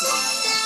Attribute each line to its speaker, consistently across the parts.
Speaker 1: தாங்காத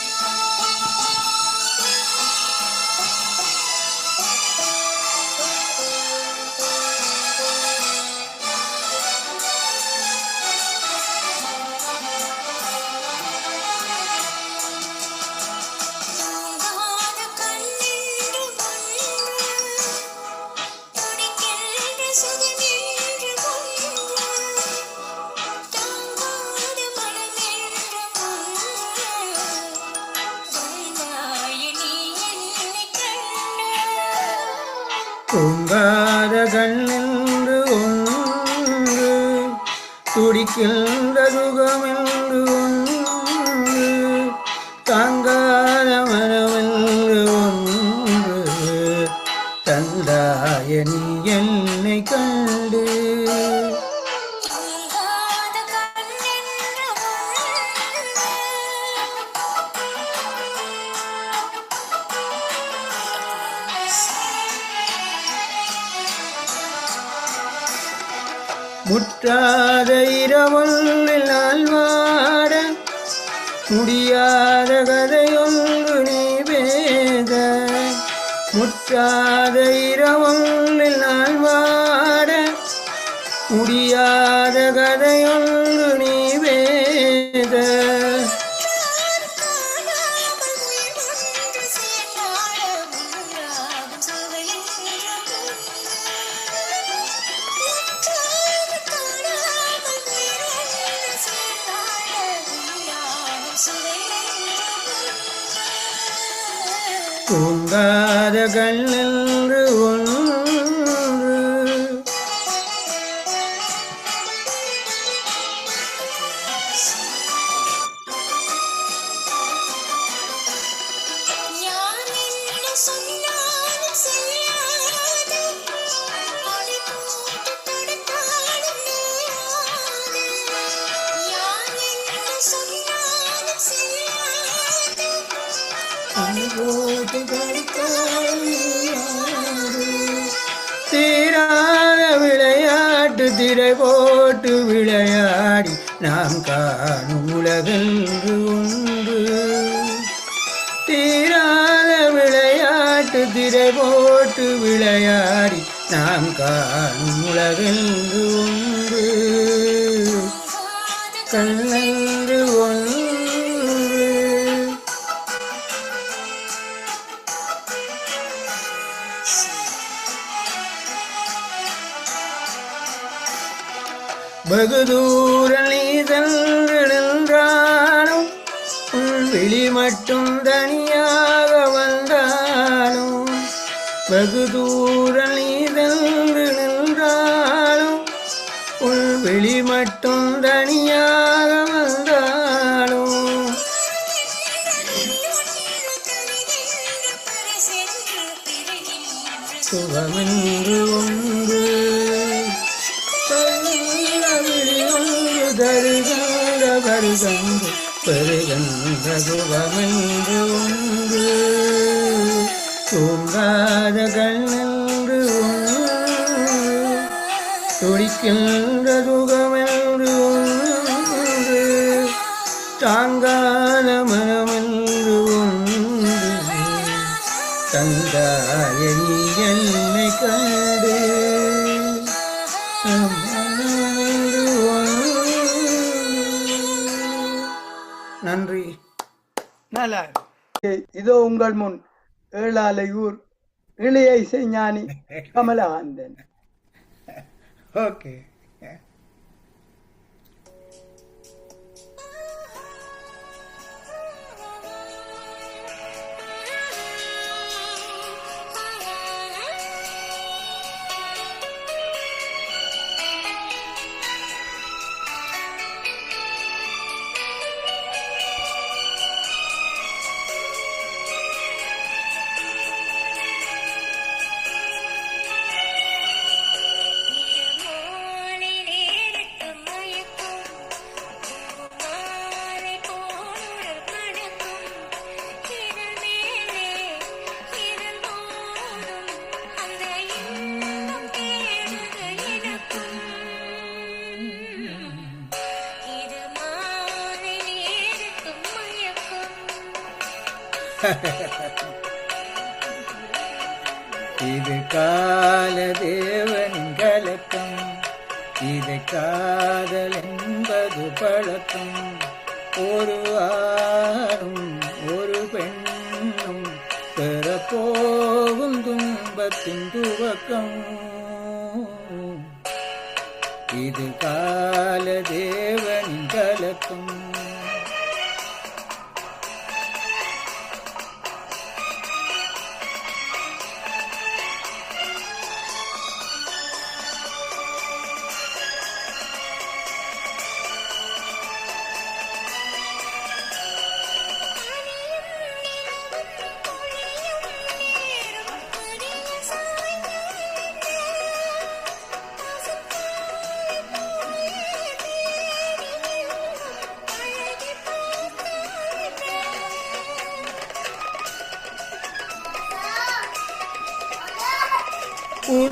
Speaker 1: தூங்காத
Speaker 2: கண்ணென்று ஒன்று துடிக்கின்ற முற்றாத இரவொன்றில் நான் முடியாத கதையொன்று நீ வேத முற்றாத இரவொன்றில் தூங்காத தீராத விளையாட்டு திரை போட்டு விளையாடி நாம் காணும் உலகென்று உண்டு தீராத விளையாட்டு திரை போட்டு விளையாடி நாம் காணும் உலகென்று உண்டு கண்ணன் வெகு தூர விழி மட்டும் தனியாக வந்தாலும் வெகு தூர நின்றாலும் உன் விழி மட்டும் தனியாக கருகன்று பெறுகின்ற சுகமென்று ஒன்று தூங்காத கண்ணென்று ஒன்று துடிக்கின்ற
Speaker 3: இதோ உங்கள் முன் ஏழாலையூர் இளைய இசைஞானி கமலகாந்தன்.
Speaker 2: ஓகே இது கால தேவனின் கலக்கம் இது காதல் என்பது பழக்கம். ஒரு ஆணும் ஒரு பெண்ணும் பெறப்போகும் துன்பத்தின் துவக்கம். இது கால தேவன்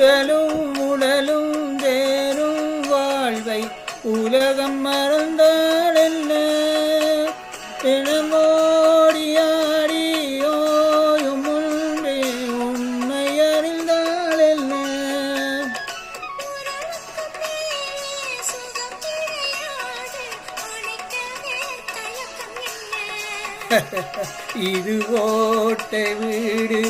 Speaker 2: உடலும் உடலும் தேரும் வாழ்வை உலகம் மறந்தால் என்ன? ஓயும் முன்பே உண்மை அறிந்தால் இது ஓட்டை வீடு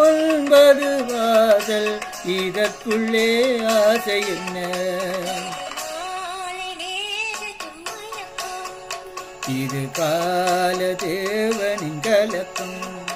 Speaker 2: ஒன்பது வாசல் இதற்குள்ளே ஆசை என்ன? இது கால தேவனின் கலக்கம்.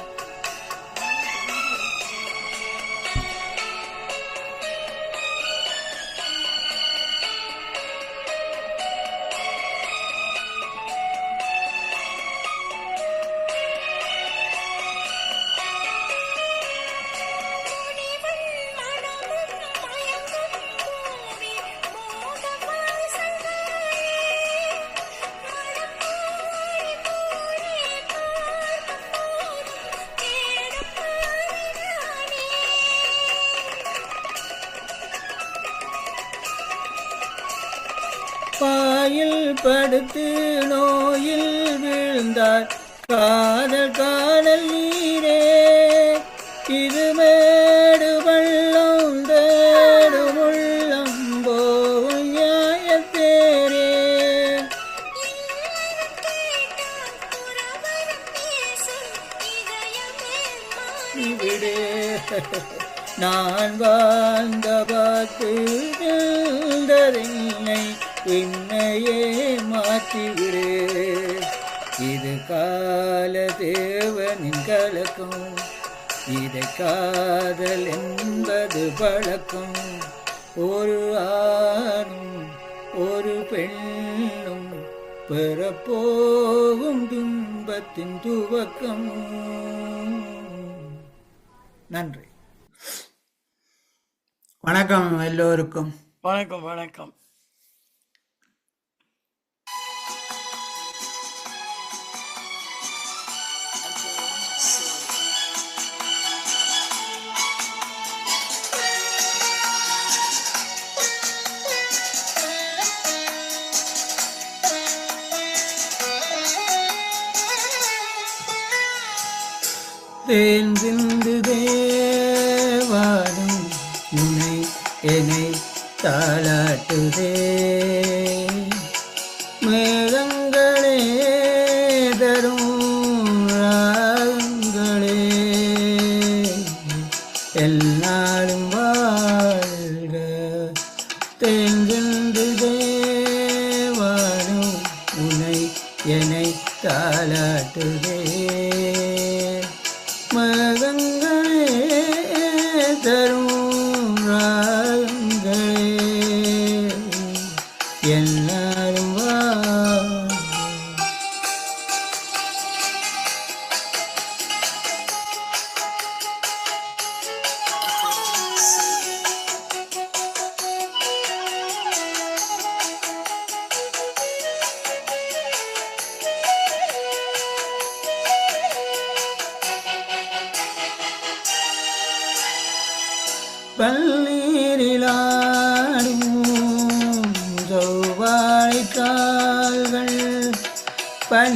Speaker 2: பாயில் படுத்து நோயில் வீழ்ந்தார். காதல் காதல் நீரே இது மேடு பள்ளம் தேடும் உள்ளம் போகும் நியாயத்தேரே விடு நான் வாழ்ந்த பார்த்து என்னை உன்னையே மாற்றிவிடு இது கால தேவனின் கலக்கம். இதை காதல் என்பது பழக்கம். ஒரு ஆணும் ஒரு பெண்ணும் பெறப்போகும் துன்பத்தின் துவக்கம். நன்றி. வணக்கம் எல்லோருக்கும்.
Speaker 3: வணக்கம் வணக்கம்.
Speaker 2: தேன் சிந்து தேவாடும் உனை என்னை தாளாட்டுதே. 点燃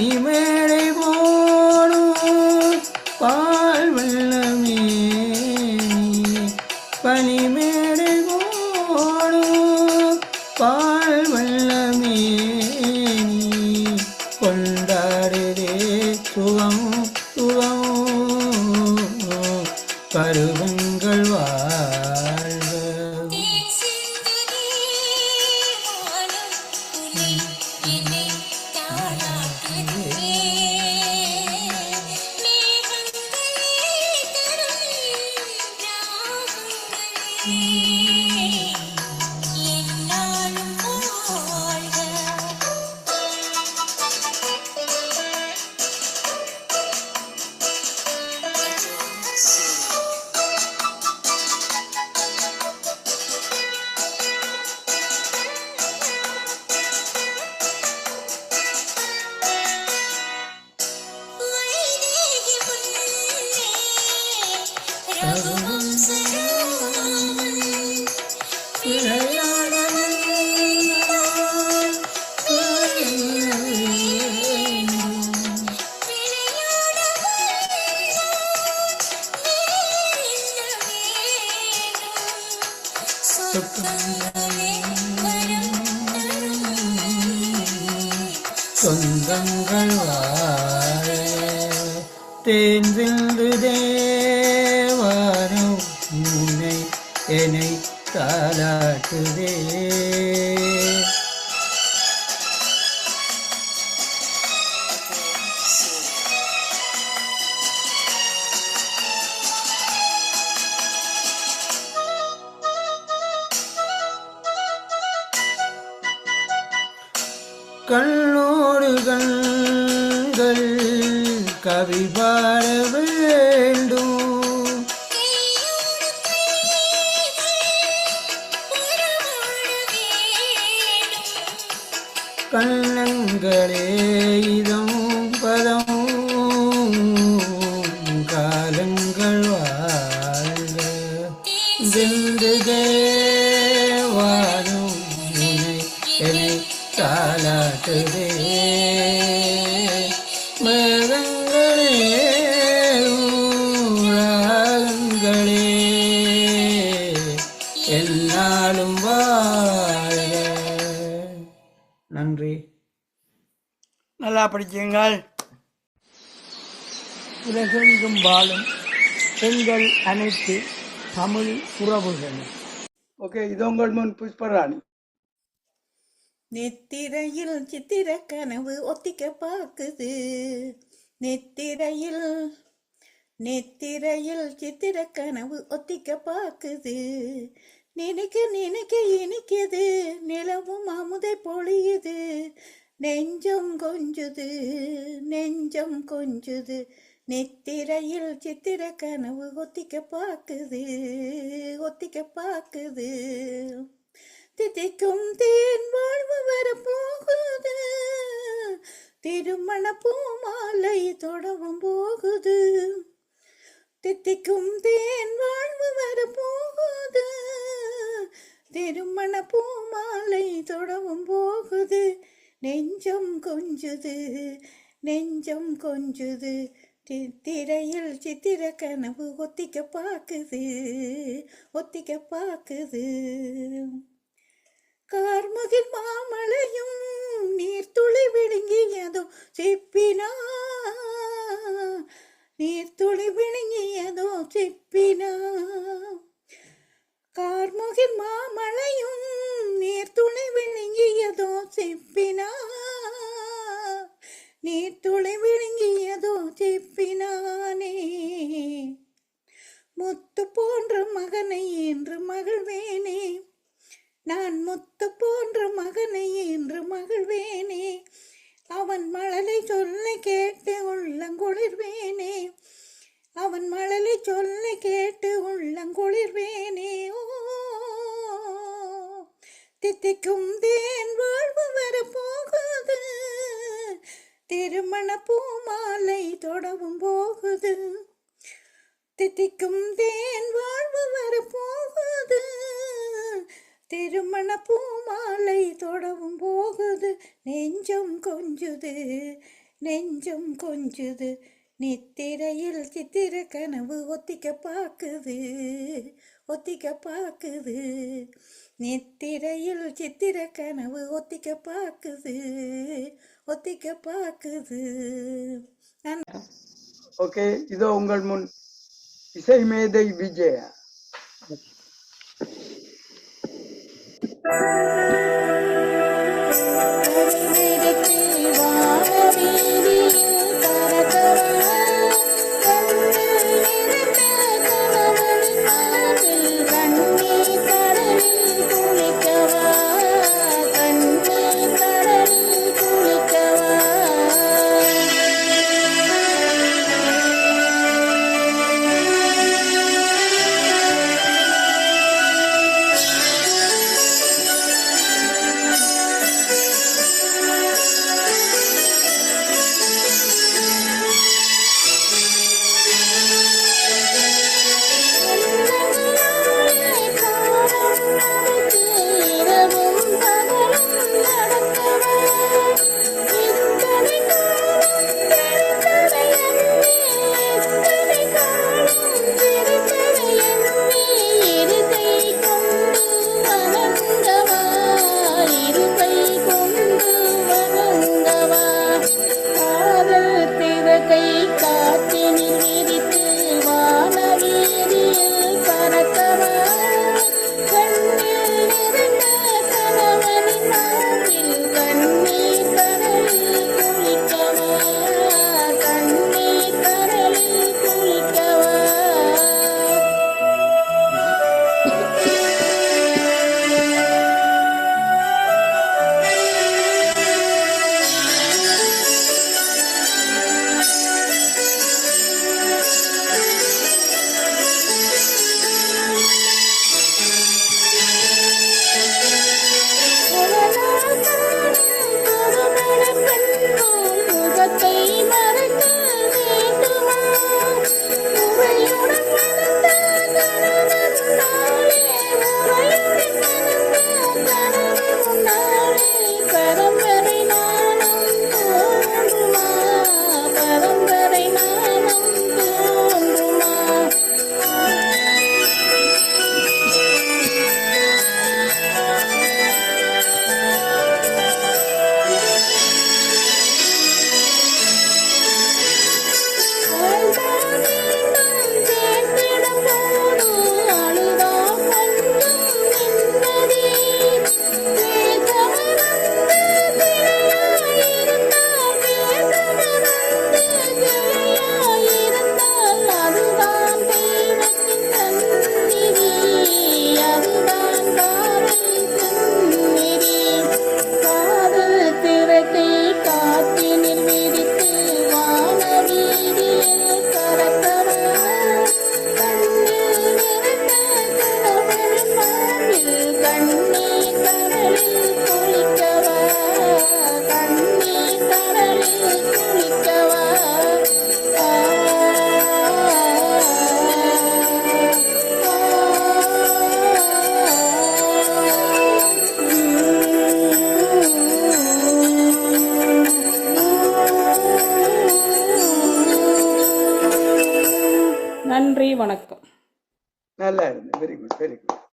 Speaker 2: பனிமேடை போலும் பால் வெள்ள see. கண்ணோடு கண்கள் கவி பாட வேண்டும். கண்ணங்களே இதம் பதம் காலங்கள் வாழ்க. வென்று தாலாட்டுதே மேகங்களே ராகங்களே என்னாலும் வாழ்க. நன்றி.
Speaker 4: நல்லா படிச்சுங்கள் உலகெங்கும் வாழும் எங்கள் அனைத்து தமிழ் உறவுகள். ஓகே இது உங்கள் முன் புஷ்பராணி.
Speaker 3: நெத்திரையில் சித்திர கனவு ஒத்திக்க பார்க்குது. நெத்திரையில் நெத்திரையில் சித்திர கனவு ஒத்திக்க பார்க்குது. நினைக்க நினைக்க இனிக்குது. நிலவும் அமுதை பொழியுது. நெஞ்சம் கொஞ்சுது நெஞ்சம் கொஞ்சுது. நெத்திரையில் சித்திர கனவு ஒத்திக்க பார்க்குது ஒத்திக்க பார்க்குது. திதிக்கும் தேன் வாழ்வு வரப்போகுது. திருமண பூமாலை தொடவும் போகுது. தித்திக்கும் தேன் வாழ்வு வரப்போகுது. திருமண பூமாலை தொடவும் போகுது. நெஞ்சம் கொஞ்சுது நெஞ்சம் கொஞ்சுது. திரையில் சித்திர கனவு ஒத்திக்க பார்க்குது ஒத்திக்க பார்க்குது கார்முகில் மாமலையும் நீர்த்துளி விழுங்கியதோ சிப்பினா நீர்த்துளி விழுங்கியதோ சிப்பினா கார்முகில் திருமண பூமாலை தொடவும் போகுது. தித்திக்கும் தேன் வாழ்வு வர போகுது திருமண பூமாலை தொடவும் போகுது. நெஞ்சம் கொஞ்சுது நெஞ்சம் கொஞ்சுது. நித்திரையில் சித்திர கனவு ஒத்திக்க பார்க்குது
Speaker 4: ஒத்திக்க பார்க்குது நித்திரையில் சித்திர கனவு ஒத்திக்க பார்க்குது ஒத்திக்க பாக்குது.
Speaker 3: ஓகே இதோ உங்கள் முன் இசை மேதை விஜயா.